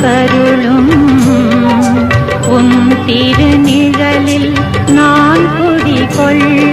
கருளும் உன் திருநிழலில் நான் குடி கொள்ள